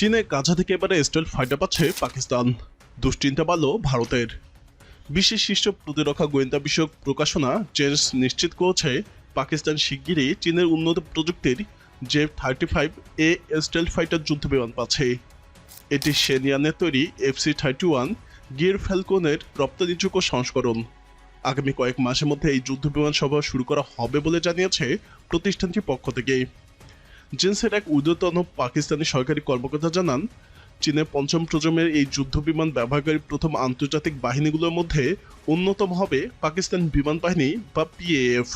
চীনে গাজা থেকে এবারে স্টেল ফাইটার পাচ্ছে পাকিস্তান। দুশ্চিন্তা বাড়ল ভারতের। বিশ্বের শীর্ষ প্রতিরক্ষা গোয়েন্দা বিষয়ক প্রকাশনা জেন্স নিশ্চিত করেছে, পাকিস্তান শিগগিরই চীনের উন্নত প্রযুক্তির J thirty five A stealth fighter যুদ্ধ বিমান পাচ্ছে। এটি সেনিয়ানের তৈরি এফসি থার্টি ওয়ান গিয়ার ফ্যালকনের রপ্তানিযোগ্য সংস্করণ। আগামী কয়েক মাসের মধ্যে এই যুদ্ধ বিমান সভা শুরু করা হবে বলে জানিয়েছে প্রতিষ্ঠানটির পক্ষ থেকে। জেন্সের এক ঊর্ধ্বতন পাকিস্তানি সরকারি কর্মকর্তা জানান, চীনের পঞ্চম প্রজন্মের এই যুদ্ধ বিমান ব্যবহারকারী প্রথম আন্তর্জাতিক বাহিনীগুলোর মধ্যে অন্যতম হবে পাকিস্তান বিমান বাহিনী বা পিএএফ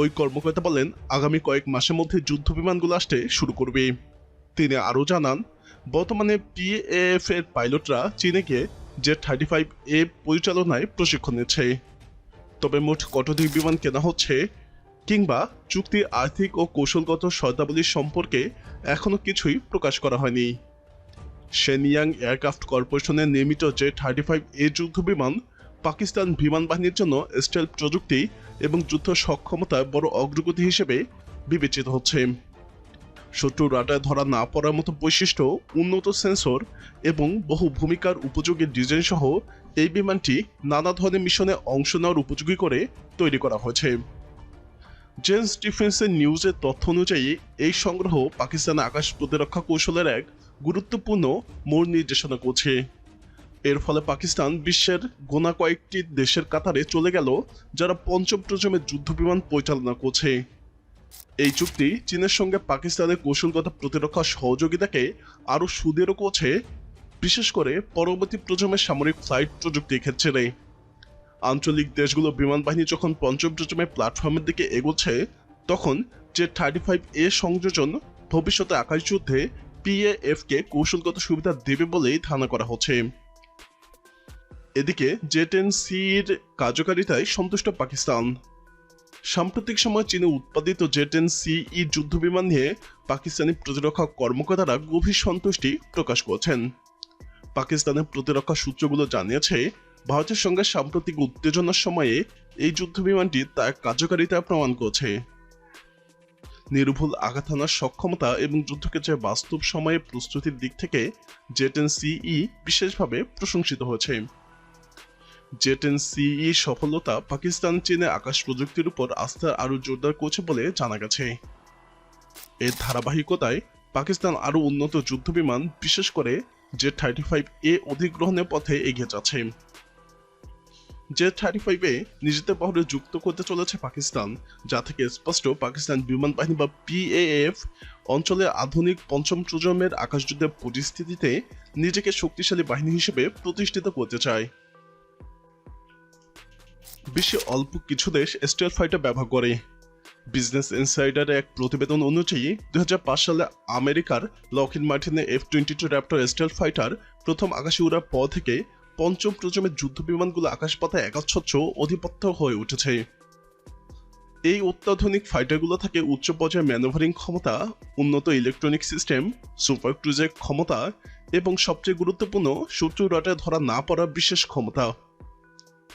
ওই কর্মকর্তা বলেন, আগামী কয়েক মাসের মধ্যে যুদ্ধ বিমানগুলো আসতে শুরু করবে। তিনি আরও জানান, বর্তমানে পিএএফ এর পাইলটরা চীনে গিয়ে থার্টি ফাইভ এ পরিচালনায় প্রশিক্ষণ নিচ্ছে। তবে মোট কতটি বিমান কেনা হচ্ছে কিংবা চুক্তির আর্থিক ও কৌশলগত শর্তাবলী সম্পর্কে এখনও কিছুই প্রকাশ করা হয়নি। সেনিয়াং এয়ারক্রাফট কর্পোরেশনের নির্মিত জে থার্টি ফাইভ এ যুদ্ধ বিমান, পাকিস্তান বিমান বাহিনীর জন্য স্টেল প্রযুক্তি এবং যুদ্ধ সক্ষমতায় বড় অগ্রগতি হিসেবে বিবেচিত হচ্ছে। শত্রু রাডার ধরা না পড়ার মতো বৈশিষ্ট্য, উন্নত সেন্সর এবং বহু ভূমিকার উপযোগী ডিজাইন সহ এই বিমানটি নানা ধরনের মিশনে অংশ নেওয়ার উপযোগী করে তৈরি করা হয়েছে। জেন্স ডিফেন্সের নিউজের তথ্য অনুযায়ী, এই সংগ্রহ পাকিস্তানের আকাশ প্রতিরক্ষা কৌশলের এক গুরুত্বপূর্ণ মোড় নির্দেশনা করছে। এর ফলে পাকিস্তান বিশ্বের গোনা কয়েকটি দেশের কাতারে চলে গেল, যারা পঞ্চম প্রজন্মের যুদ্ধ বিমান পরিচালনা করছে। এই চুক্তি চীনের সঙ্গে পাকিস্তানের কৌশলগত প্রতিরক্ষা সহযোগিতাকে আরও সুদৃঢ় করছে, বিশেষ করে পরবর্তী প্রজন্মের সামরিক ফ্লাইট প্রযুক্তির ক্ষেত্রে। আঞ্চলিক দেশগুলো বিমান বাহিনী যখন পঞ্চম প্রজন্মের প্ল্যাটফর্মের দিকে এগোচ্ছে, তখন যে থার্টি ফাইভ এ সংযোজন ভবিষ্যতে আকাশ যুদ্ধে পিএএফ কে কৌশলগত সুবিধা দেবে বলেই ধারণা করা হচ্ছে। এদিকে জে টেন সির কার্যকারিতায় সন্তুষ্ট পাকিস্তান। সাম্প্রতিক সময় চীনে উৎপাদিত জে টেন সিই যুদ্ধ বিমান নিয়ে পাকিস্তানি প্রতিরক্ষা কর্মকর্তারা গভীর সন্তুষ্টি প্রকাশ করেছেন। পাকিস্তানের প্রতিরক্ষা সূত্রগুলো জানিয়েছে ভারতের সঙ্গে সাম্প্রতিক উত্তেজনার সময়ে এই যুদ্ধ বিমানটি তার কার্যকারিতা প্রমাণ করছে। নির্ভুল আঘাত হানার সক্ষমতা এবং যুদ্ধক্ষেত্রে বাস্তব সময়ে প্রস্তুতির দিক থেকে জেটেন সিই বিশেষভাবে প্রশংসিত হয়েছে। জেটেন সিই সফলতা পাকিস্তান চীনে আকাশ প্রযুক্তির উপর আস্থা আরও জোরদার করছে বলে জানা গেছে। এর ধারাবাহিকতায় পাকিস্তান আরও উন্নত যুদ্ধ বিমান বিশেষ করে জে থার্টি ফাইভ এ অধিগ্রহণের পথে এগিয়ে যাচ্ছে। জে থার্টি ফাইভে নিজেদের বহরে যুক্ত করতে চলেছে পাকিস্তান, যা থেকে স্পষ্ট পাকিস্তান বিমান বাহিনী বা পিএএফ অঞ্চলে আধুনিক পঞ্চম প্রজন্মের আকাশযুদ্ধের পরিস্থিতিতে নিজেকে শক্তিশালী বাহিনী হিসেবে প্রতিষ্ঠিত করতে চায়। বিশ্বে অল্প কিছু দেশ স্টেল ফাইটার ব্যবহার করে। বিজনেস ইনসাইডারের এক প্রতিবেদন অনুযায়ী, দুই হাজার পাঁচ সালে আমেরিকার লকিন মার্টিনে F twenty two Raptor stealth fighter প্রথম আকাশে উড়ার পর থেকে পঞ্চম প্রজন্মের যুদ্ধ বিমানগুলো আকাশপথে একাচ্ছত্র অধিপত্য হয়ে উঠেছে। এই অত্যাধুনিক ফাইটারগুলো থাকে উচ্চ পর্যায়ের ম্যানুভারিং ক্ষমতা, উন্নত ইলেকট্রনিক সিস্টেম, সুপার ক্রুজের ক্ষমতা এবং সবচেয়ে গুরুত্বপূর্ণ শত্রু রটে ধরা না পড়ার বিশেষ ক্ষমতা।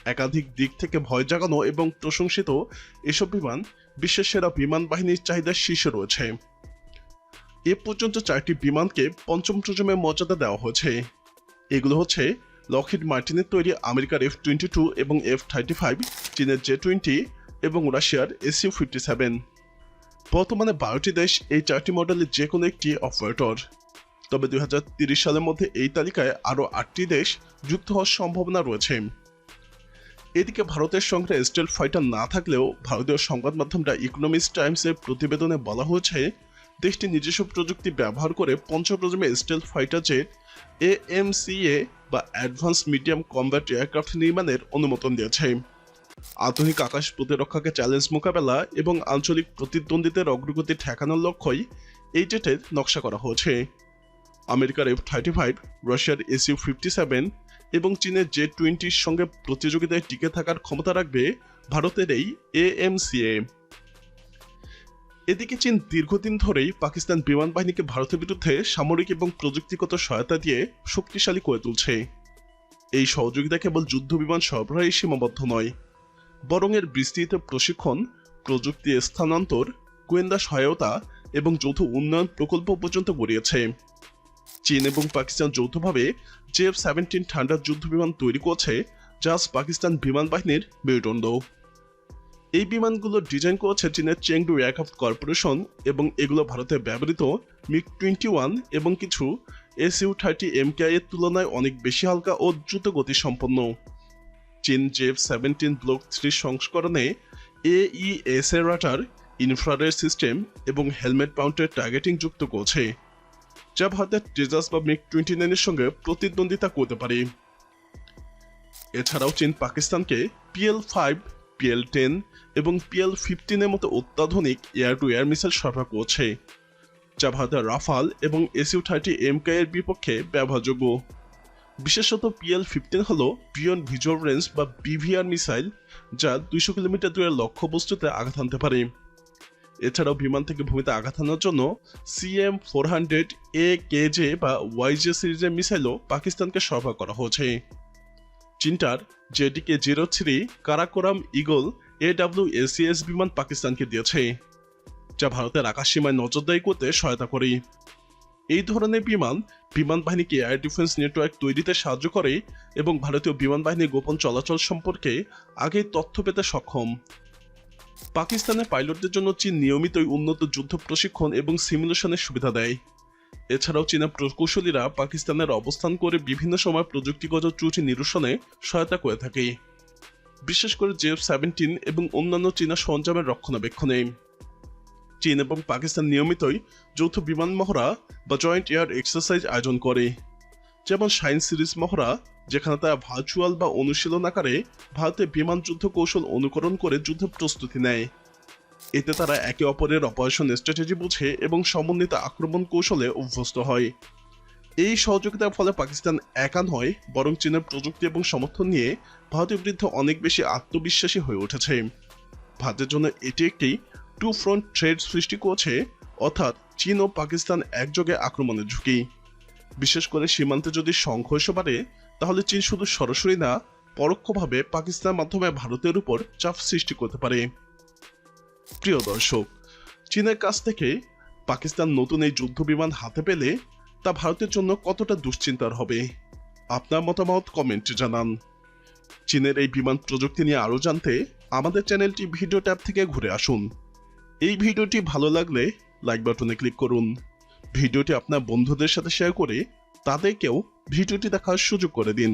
একাধিক দিক থেকে ভয় জাগানো এবং প্রশংসিত এসব বিমান বিশ্বের সেরা বিমান বাহিনীর চাহিদার শীর্ষে রয়েছে। এ পর্যন্ত চারটি বিমানকে পঞ্চম প্রজন্মের মর্যাদা দেওয়া হয়েছে। এগুলো হচ্ছে লকহিড মার্টিনের তৈরি আমেরিকার এফ টোয়েন্টি টু এবং এফ থার্টি ফাইভ চীনের জে টোয়েন্টি এবং রাশিয়ার এসইউ ফিফটি সেভেন বর্তমানে বারোটি দেশ এই চারটি মডেলের যে কোনো একটি অপারেটর তবে দুই সালের মধ্যে এই তালিকায় আরও আটটি দেশ যুক্ত হওয়ার সম্ভাবনা রয়েছে। এদিকে ভারতের সঙ্গে স্টেল ফাইটার না থাকলেও ভারতীয় সংবাদ মাধ্যমটা ইকোনমিক্স টাইমসের প্রতিবেদনে বলা হয়েছে দেশটি নিজস্ব প্রযুক্তি ব্যবহার করে পঞ্চম প্রজন্মের স্টেল ফাইটার জেট এএমসিএ বা অ্যাডভান্স মিডিয়াম কমব্যাট এয়ারক্রাফট নির্মাণের অনুমোদন দিয়েছে। আধুনিক আকাশ প্রতিরক্ষাকে চ্যালেঞ্জ মোকাবেলা এবং আঞ্চলিক প্রতিদ্বন্দ্বীদের অগ্রগতি ঠেকানোর লক্ষ্যই এই জেটের নকশা করা হয়েছে। আমেরিকার এফ থার্টি ফাইভ রাশিয়ার এসইউ ফিফটি সেভেন এবং চীনের জে টোয়েন্টির সঙ্গে প্রতিযোগিতায় টিকে থাকার ক্ষমতা রাখবে ভারতের এই এএমসিএ। এদিকে চীন দীর্ঘদিন ধরেই পাকিস্তান বিমান বাহিনীকে ভারতের বিরুদ্ধে সামরিক এবং প্রযুক্তিগত সহায়তা দিয়ে শক্তিশালী করে তুলছে। এই সহযোগিতা কেবল যুদ্ধ বিমান সরবরাহে সীমাবদ্ধ নয়, বরং এর বিস্তৃত প্রশিক্ষণ, প্রযুক্তি স্থানান্তর, গোয়েন্দা সহায়তা এবং যৌথ উন্নয়ন প্রকল্প পর্যন্ত গড়িয়েছে। চীন এবং পাকিস্তান যৌথভাবে জেফ সেভেন্টিন ঠান্ডার যুদ্ধ বিমান তৈরি করছে, যা পাকিস্তান বিমান বাহিনীর মেরুদণ্ড। এই বিমানগুলোর ডিজাইন করেছে চীনের চেংডু এয়ারক্রাফট কর্পোরেশন এবং এগুলো ভারতে ব্যবহৃত মিগ টোয়েন্টি ওয়ান এবং কিছু এস ইউ থার্টি এমকেআই এর তুলনায় অনেক বেশি হালকা ও দ্রুত গতি সম্পন্ন চীন জেফ সেভেন্টিন ব্লক থ্রি সংস্করণে এইএস এর রাটার ইনফ্রারেড সিস্টেম এবং হেলমেট মাউন্টেড টার্গেটিং যুক্ত করছে, যা ভারতের তেজাস বা মিগ টোয়েন্টি নাইনের সঙ্গে প্রতিদ্বন্দ্বিতা করতে পারে। এছাড়াও চীন পাকিস্তানকে পিএল ফাইভ পিএল টেন এবং পিএল ফিফটিনের মতো অত্যাধুনিক এয়ার টু এয়ার মিসাইল সরবরাহ করছে। যা ভারতের রাফাল এবং এসইউ থার্টি এমকে এর বিপক্ষে ব্যবহারযোগ্য। বিশেষত পিএল ফিফটিন হল বিয়ন্ড ভিজুয়াল রেঞ্জ বা বিভিআর মিসাইল, যা দুইশো কিলোমিটার দূরের লক্ষ্যবস্তুতে আঘাত হানতে পারে। এছাড়াও বিমান থেকে ভূমিতে আঘাত হানার জন্য CM four hundred, A KJ বা ওয়াইজে সিরিজের মিসাইলও পাকিস্তানকে সরবরাহ করা হয়েছে। চিন্টার ZDK zero three Karakoram Eagle AEW ACS বিমান পাকিস্তানকে দিয়েছে, যা ভারতের আকাশসীমায় নজরদারি করতে সহায়তা করে। এই ধরনের বিমান বিমান বাহিনীকে এয়ার ডিফেন্স নেটওয়ার্ক তৈরিতে সাহায্য করে এবং ভারতীয় বিমান বাহিনীর গোপন চলাচল সম্পর্কে আগেই তথ্য পেতে সক্ষম। পাকিস্তানের পাইলটদের জন্য চীন নিয়মিতই উন্নত যুদ্ধ প্রশিক্ষণ এবং সিমুলেশনের সুবিধা দেয়। এছাড়াও চীনা প্রকৌশলীরা পাকিস্তানের অবস্থান করে বিভিন্ন সময় প্রযুক্তিগত ত্রুটি নিরসনে সহায়তা করে থাকে, বিশেষ করে জেফ সেভেন্টিন এবং অন্যান্য চীনা সরঞ্জামের রক্ষণাবেক্ষণে। চীন এবং পাকিস্তান নিয়মিতই যৌথ বিমান মহড়া বা জয়েন্ট এয়ার এক্সারসাইজ আয়োজন করে, যেমন সায়েন্স সিরিজ মহড়া, যেখানে তারা ভার্চুয়াল বা অনুশীলন আকারে ভারতে বিমান যুদ্ধ কৌশল অনুকরণ করে যুদ্ধ প্রস্তুতি নেয়। এতে তারা একে অপরের অপারেশন স্ট্র্যাটেজি বুঝে এবং সমন্বিত আক্রমণ কৌশলে অভ্যস্ত হয়। এই সহযোগিতার ফলে পাকিস্তান একা নয়, বরং চীনের প্রযুক্তি এবং সমর্থন নিয়ে ভারতের বিরুদ্ধে অনেক বেশি আত্মবিশ্বাসী হয়ে উঠেছে। ভারতের জন্য এটি একটি টু ফ্রন্ট ট্রেড সৃষ্টি করছে, অর্থাৎ চীন ও পাকিস্তান একযোগে আক্রমণের ঝুঁকি। বিশেষ করে সীমান্তে যদি সংঘর্ষ বাড়ে, তাহলে চীন শুধু সরাসরি না, পরোক্ষভাবে পাকিস্তানের মাধ্যমে ভারতের উপর চাপ সৃষ্টি করতে পারে। প্রিয় দর্শক, চীনের কাছ থেকে পাকিস্তান নতুন এই যুদ্ধ বিমান হাতে পেলে তা ভারতের জন্য কতটা দুশ্চিন্তার হবে? আপনার মতামত কমেন্টে জানান। চীনের এই বিমান প্রযুক্তি নিয়ে আরও জানতে আমাদের চ্যানেলটি ভিডিও ট্যাব থেকে ঘুরে আসুন। এই ভিডিওটি ভালো লাগলে লাইক বাটনে ক্লিক করুন। ভিডিওটি আপনার বন্ধুদের সাথে শেয়ার করে তাদেরকেও ভিডিওটি দেখার সুযোগ করে দিন।